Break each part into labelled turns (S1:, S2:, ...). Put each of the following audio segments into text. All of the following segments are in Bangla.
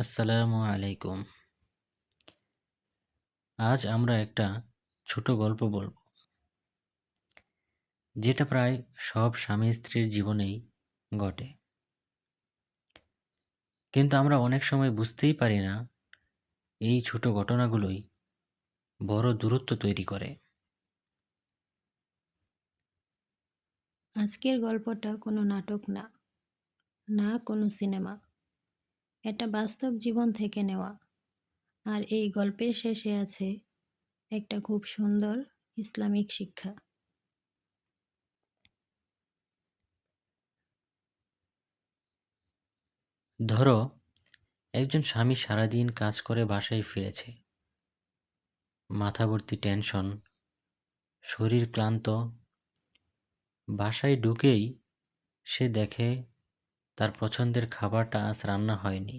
S1: আসসালামু আলাইকুম। আজ আমরা একটা ছোট গল্প বলব। যেটা প্রায় সব স্বামী স্ত্রীর জীবনেই ঘটে। কিন্তু আমরা অনেক সময় বুঝতেই পারি না এই ছোট ঘটনাগুলোই বড় দূরত্ব তৈরি করে।
S2: আজকের গল্পটা কোনো নাটক না না কোনো সিনেমা। এটা বাস্তব জীবন থেকে নেওয়া। আর এই গল্পের শেষে আছে একটা খুব সুন্দর ইসলামিক শিক্ষা।
S1: ধরো, একজন স্বামী সারাদিন কাজ করে বাসায় ফিরেছে। মাথা ভর্তি টেনশন, শরীর ক্লান্ত। বাসায় ঢুকেই সে দেখে তার পছন্দের খাবারটা আজ রান্না হয়নি।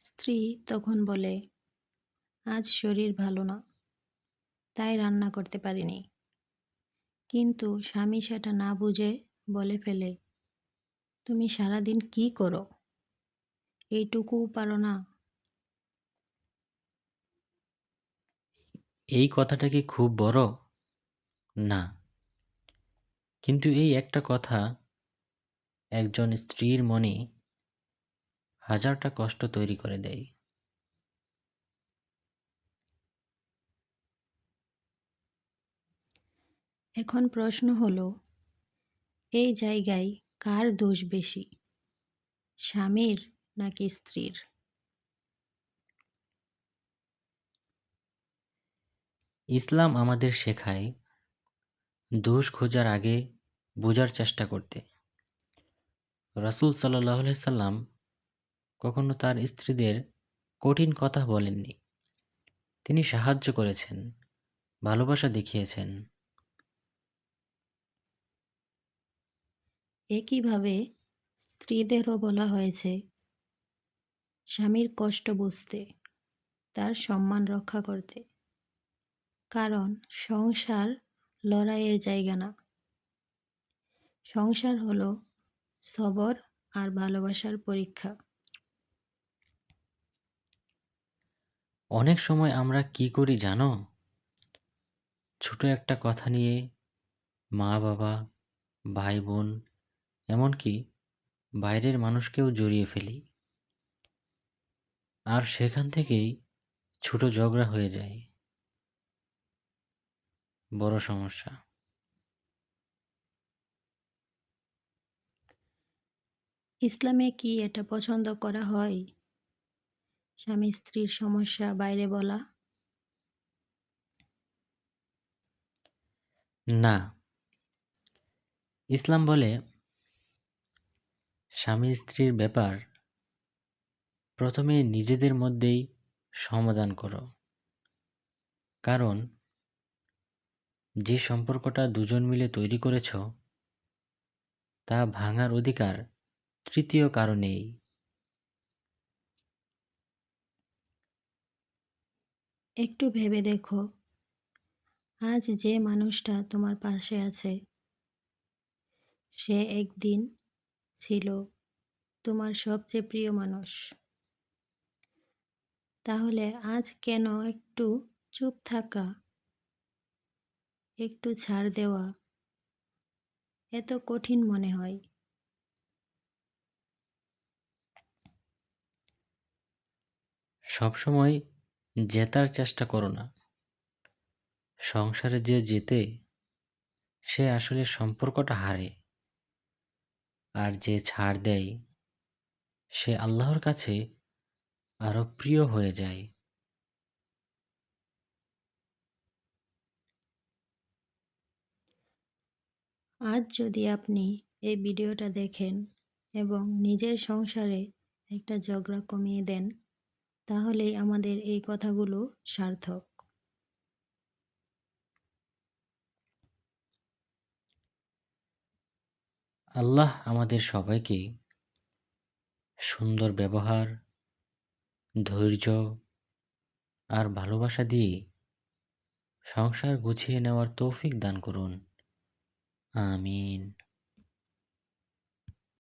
S2: স্ত্রী তখন বলে আজ শরীর ভালো না তাই রান্না করতে পারিনি। কিন্তু স্বামী সেটা না বুঝে বলে ফেলে তুমি সারাদিন কি করো? এইটুকুও পারো না।
S1: এই কথাটা কি খুব বড়? না। কিন্তু এই একটা কথা একজন স্ত্রীর মনে হাজারটা কষ্ট তৈরি করে দেয়।
S2: এখন প্রশ্ন হলো এই জায়গায় কার দোষ বেশি স্বামীর নাকি স্ত্রীর?
S1: ইসলাম আমাদের শেখায় দোষ খোঁজার আগে বোঝার চেষ্টা করতে। রাসুল সাল্লাহ সাল্লাম কখনো তার স্ত্রীদের কঠিন কথা বলেননি। তিনি সাহায্য করেছেন, ভালোবাসা দেখিয়েছেন।
S2: একইভাবে স্ত্রীদেরও বলা হয়েছে, স্বামীর কষ্ট বুঝতে, তার সম্মান রক্ষা করতে। কারণ সংসার লড়াইয়ের জায়গা না। সংসার হলো সবর আর ভালোবাসার পরীক্ষা।
S1: অনেক সময় আমরা কি করি জানো? ছোট একটা কথা নিয়ে মা, বাবা, ভাই, বোন, এমনকি বাইরের মানুষকেও জড়িয়ে ফেলি। আর সেখান থেকেই ছোট ঝগড়া হয়ে যায়। বড় সমস্যা।
S2: ইসলামে কি এটা পছন্দ করা হয়? স্বামী স্ত্রীর সমস্যা বাইরে বলা।
S1: না। ইসলাম বলে স্বামী স্ত্রীর ব্যাপার প্রথমে নিজেদের মধ্যেই সমাধান করো। কারণ যে সম্পর্কটা দুজন মিলে তৈরি করেছ, তা ভাঙার অধিকার তৃতীয় কারণেই
S2: একটু ভেবে দেখো। আজ যে মানুষটা তোমার পাশে আছে, সে একদিন ছিল তোমার সবচেয়ে প্রিয় মানুষ। তাহলে আজ কেন একটু চুপ থাকা একটু ছাড় দেওয়া। এত কঠিন মনে হয়।
S1: সবসময় জেতার চেষ্টা করো না। সংসারে যে জেতে, সে আসলে সম্পর্কটা হারে। আর যে ছাড় দেয়, সে আল্লাহর কাছে আরও প্রিয় হয়ে যায়।
S2: আজ যদি আপনি এই ভিডিওটা দেখেন এবং নিজের সংসারে একটা ঝগড়া কমিয়ে দেন, তাহলেই আমাদের এই কথাগুলো সার্থক।
S1: আল্লাহ আমাদের সবাইকে সুন্দর ব্যবহার, ধৈর্য আর ভালোবাসা দিয়ে সংসার গুছিয়ে নেওয়ার তৌফিক দান করুন। آمین